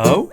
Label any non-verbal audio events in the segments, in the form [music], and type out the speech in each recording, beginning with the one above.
Oh?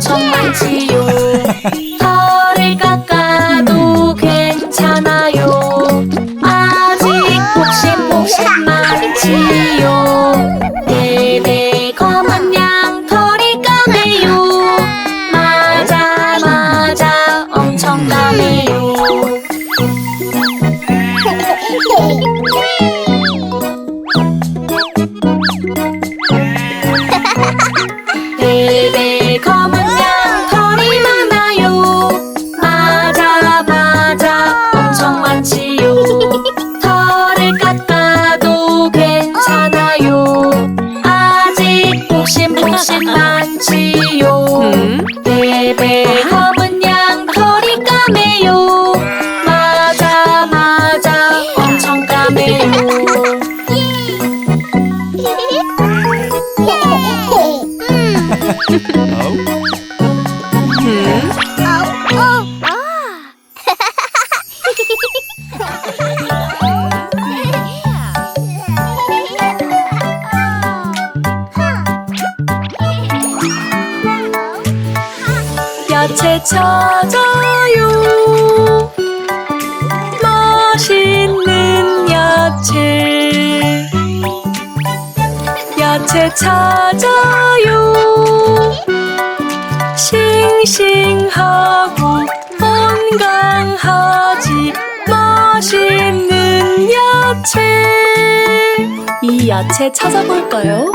充满自由。 찾아요. 맛있는 야채. 야채 찾아요. 싱싱하고 건강하지. 맛있는 야채. 이 야채 찾아볼까요?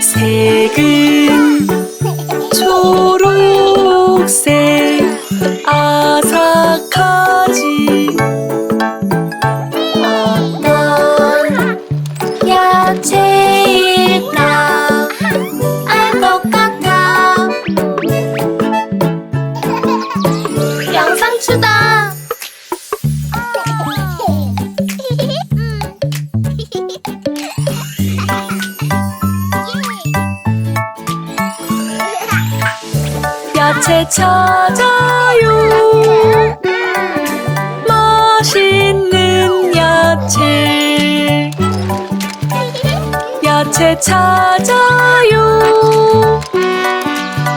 색은 초록. você. 좋아요.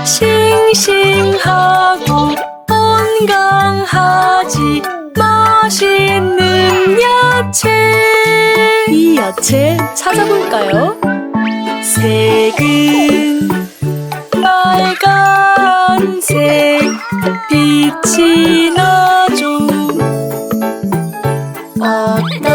싱싱하고 건강하지 맛있는 야채. 이 야채 찾아볼까요? 색은 빨간색 빛이 나죠. 어떤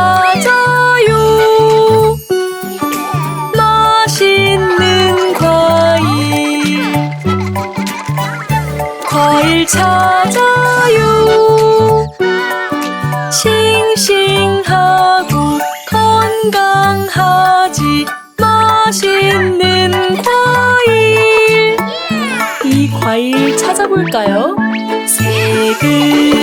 찾아요. 맛있는 과일. 과일 찾아요. 싱싱하고 건강하지. 맛있는 과일. 이 과일 찾아볼까요? 세글.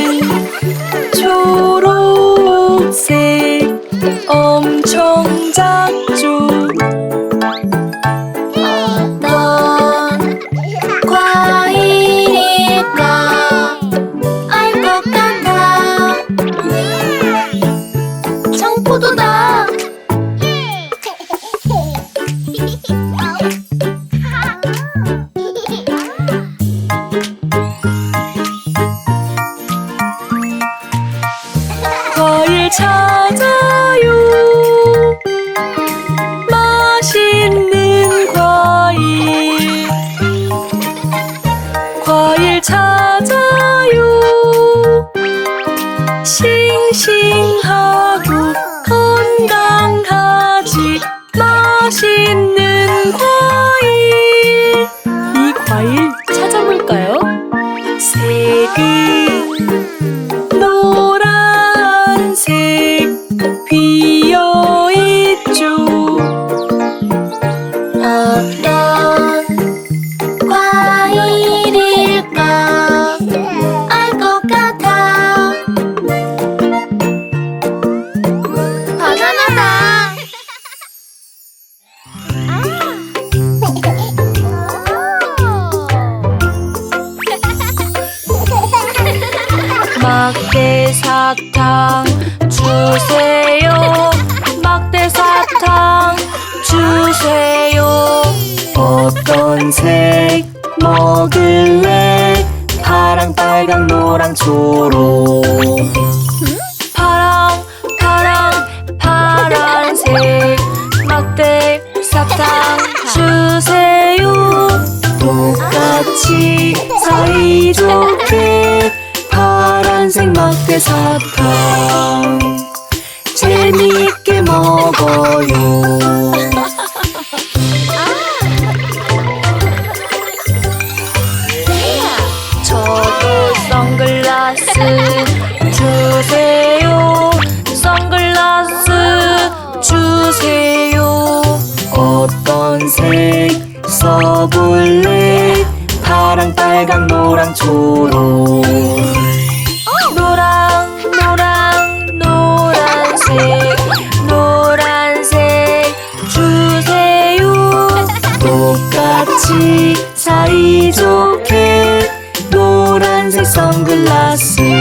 사탕 재미있게 먹어요. 저도 선글라스 주세요. 선글라스 주세요. 어떤 색 써볼래? 파랑 빨강 us.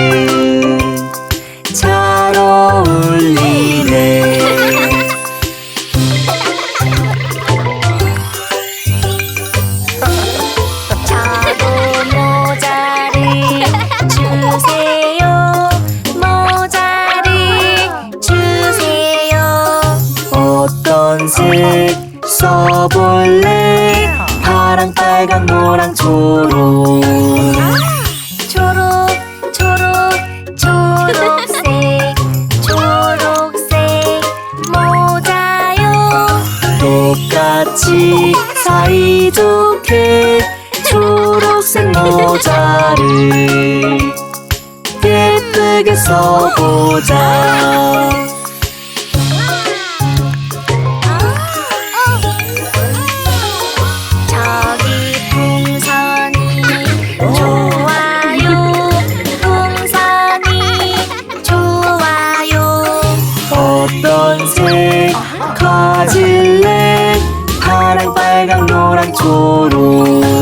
Guru.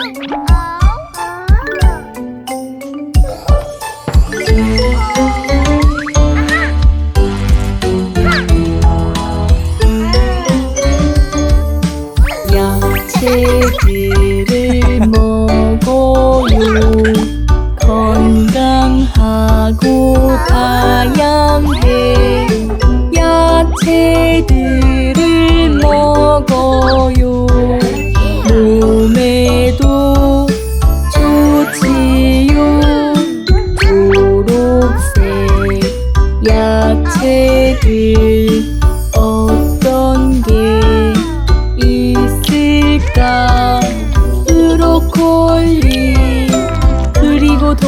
oh.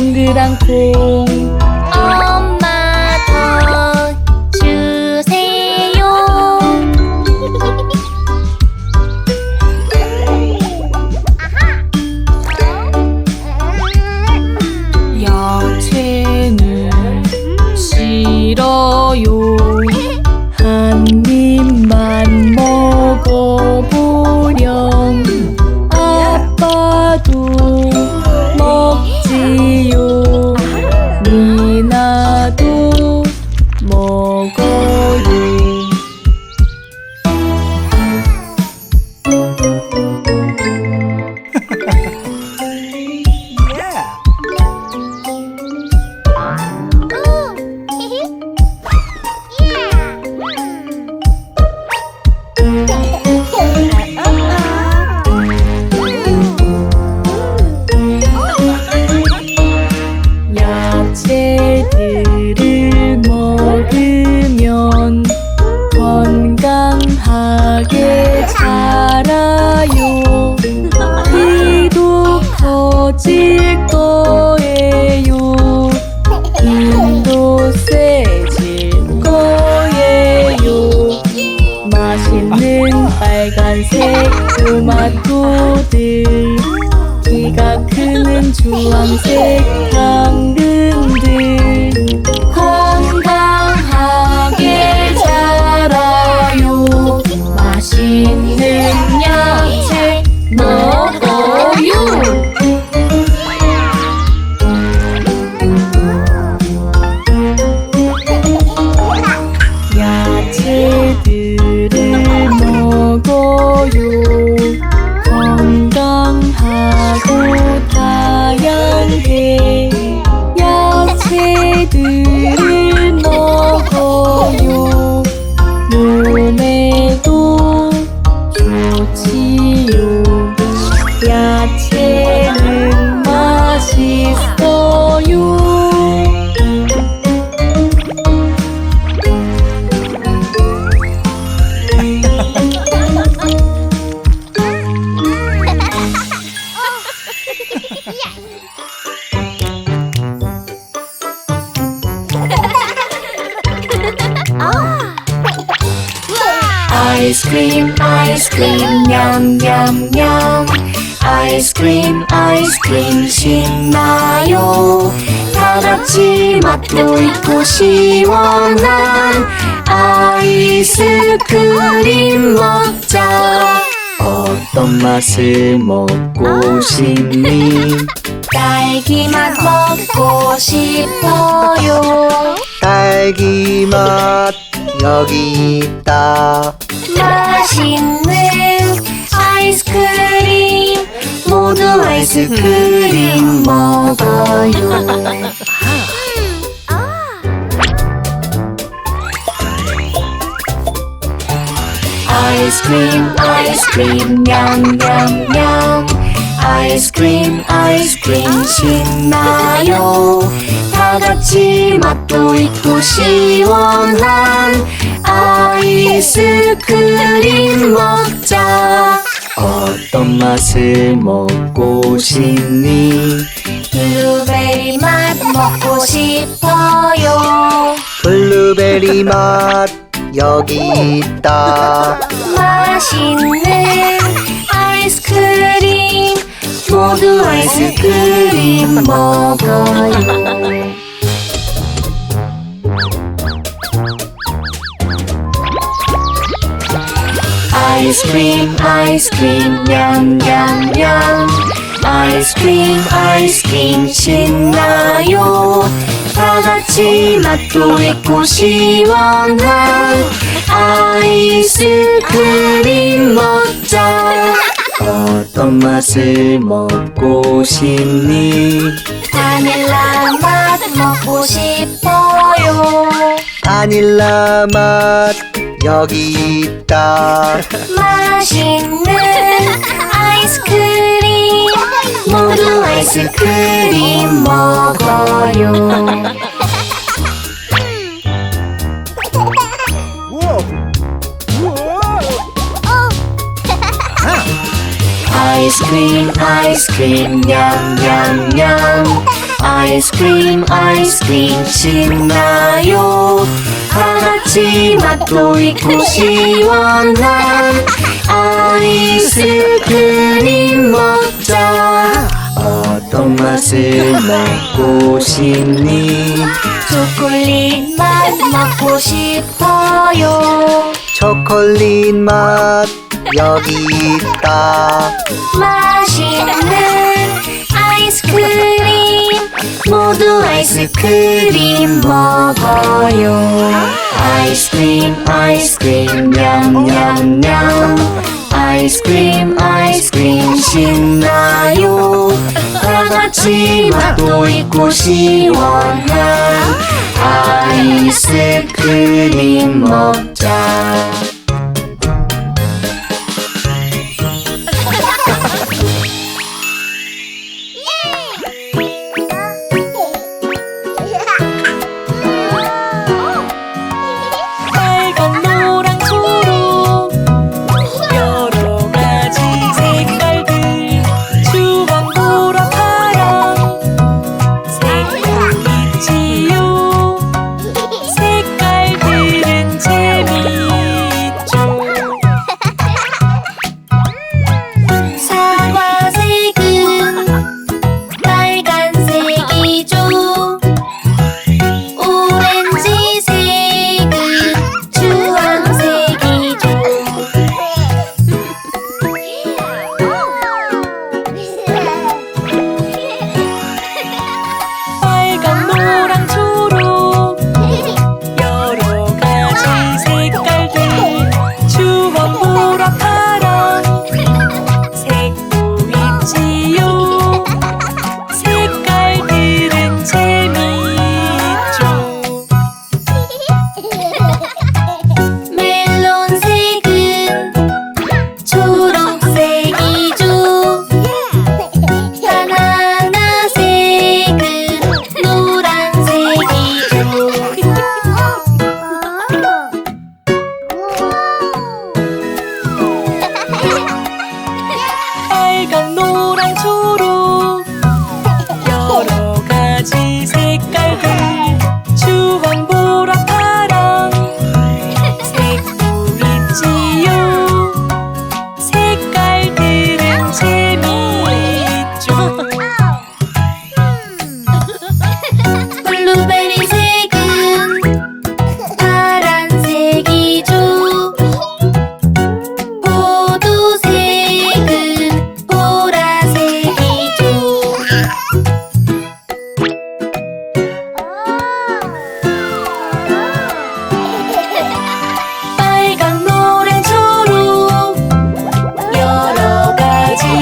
không ghi đang cùng 맛 아이스크림 아이스크림 냠냠냠. 아이스크림 아이스크림 신나요? 다 같이 맛도 있고 시원한 아이스크림 먹자. 어떤 맛을 먹고 싶니 딸기 맛 먹고 싶어요. 딸기 맛 여기 있다. 맛있는 아이스크림 모두 아이스크림 먹어요. 아이스크림 아이스크림 냠냠냠 아이스크림 아이스크림 신나요? 다 같이 맛도 있고 시원한 아이스크림 먹자. 어떤 맛을 먹고 싶니? 블루베리 맛 먹고 싶어요. 블루베리 맛 여기 있다. 맛있는 아이스크림 모두 아이스크림 먹어요. 아이스크림 아이스크림 냠냠냠. 아이스크림 아이스크림 신나요? 다같이 맛도 있고 시원한 아이스크림 먹자 어떤 맛을 먹고 싶니? 바닐라 맛 먹고 싶어요. 바닐라 맛 여기 있다. 맛있는 아이스크림. 모두 아이스크림 먹어요 아이스크림 아이스크림 냠냠냠. 아이스크림 아이스크림 신나요? 다같이 맛도 있고 시원한 아이스크림 먹자. 어떤 맛을 먹고 싶니? 초콜릿 맛 먹고 싶어요 초콜릿 맛 여기 있다. 맛있는 아이스크림. 모두 아이스크림 먹어요. 아이스크림 아이스크림 냠냠냠. 아이스크림 아이스크림 신나요. 다 같이 맛도 있고 시원한 아이스크림 먹자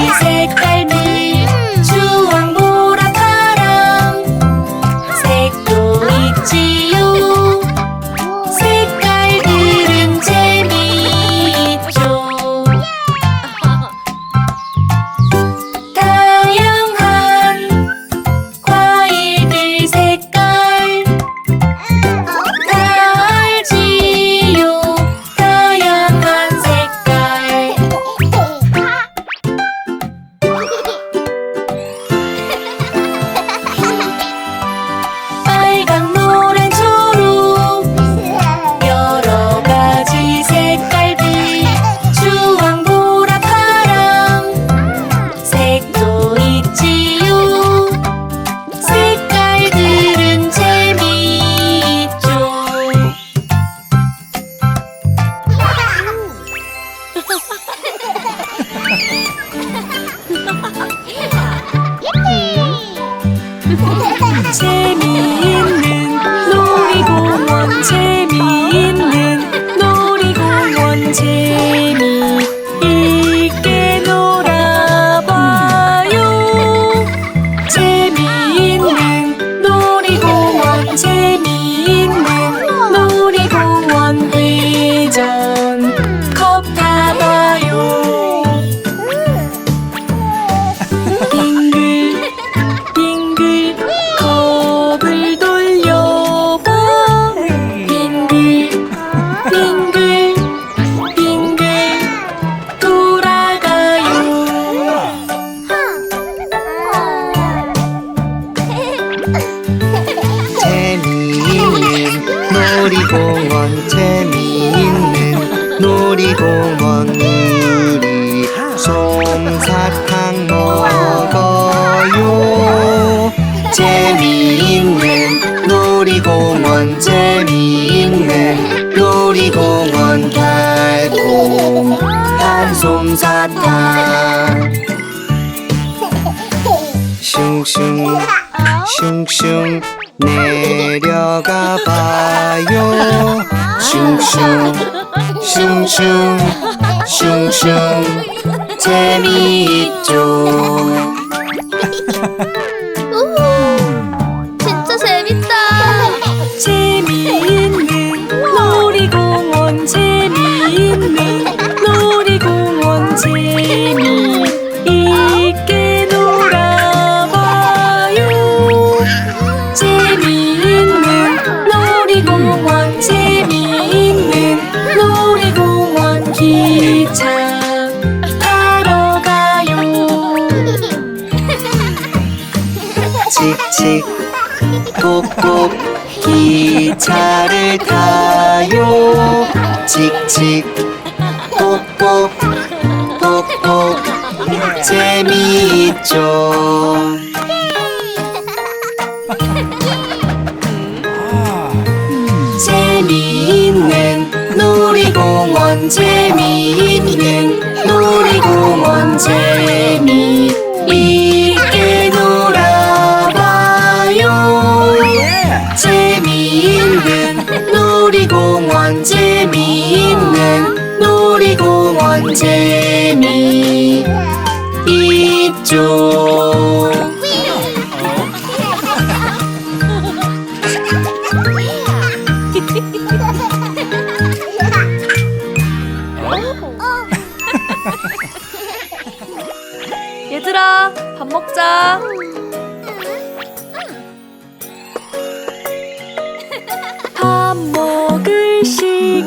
music. 슝슝 슝슝. 재미있죠. [laughs] 여행을 가요? 칙칙 꼭꼭 꼭꼭. 재미있죠?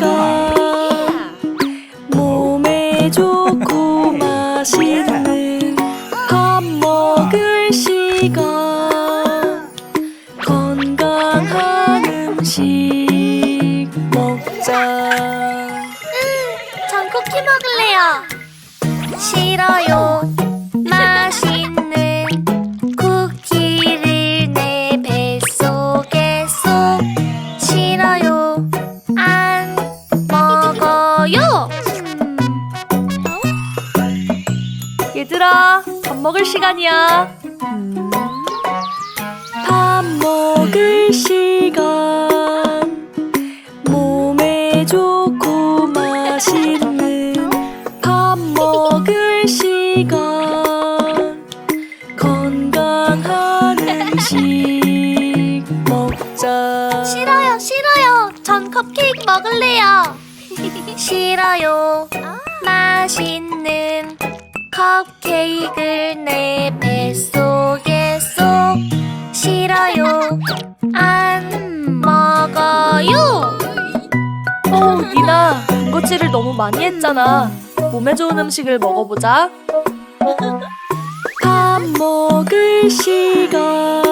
go. 싫어요. 맛있는 컵케이크를 내 뱃속에 쏙 싫어요. 안 먹어요. 어, 오 니나 단거치를 너무 많이 했잖아. 몸에 좋은 음식을 먹어보자. 밥 먹을 시간.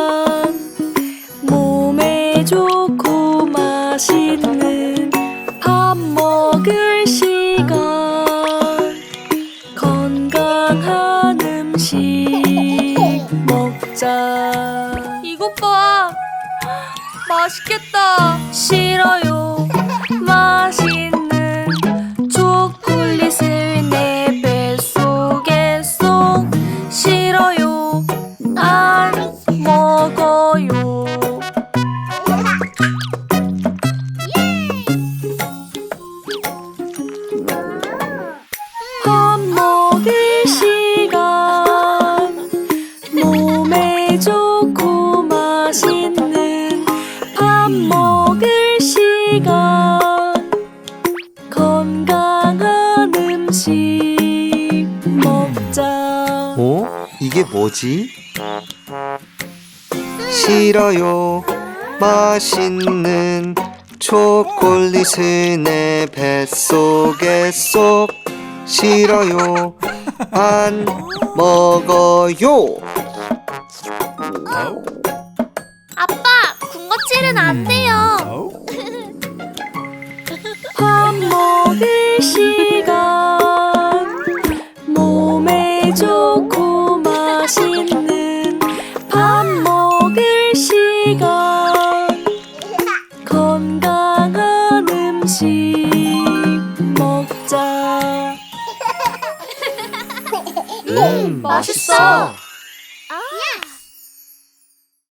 몸에 좋고 맛있는 맛있겠다. 싫어요. 이게 뭐지? 싫어요. 맛있는 초콜릿을 내 뱃속에 쏙 싫어요. 안 먹어요. 아빠, 군것질은 안 돼요. Oh. [laughs] 밥 먹을 시간 음, 맛있어.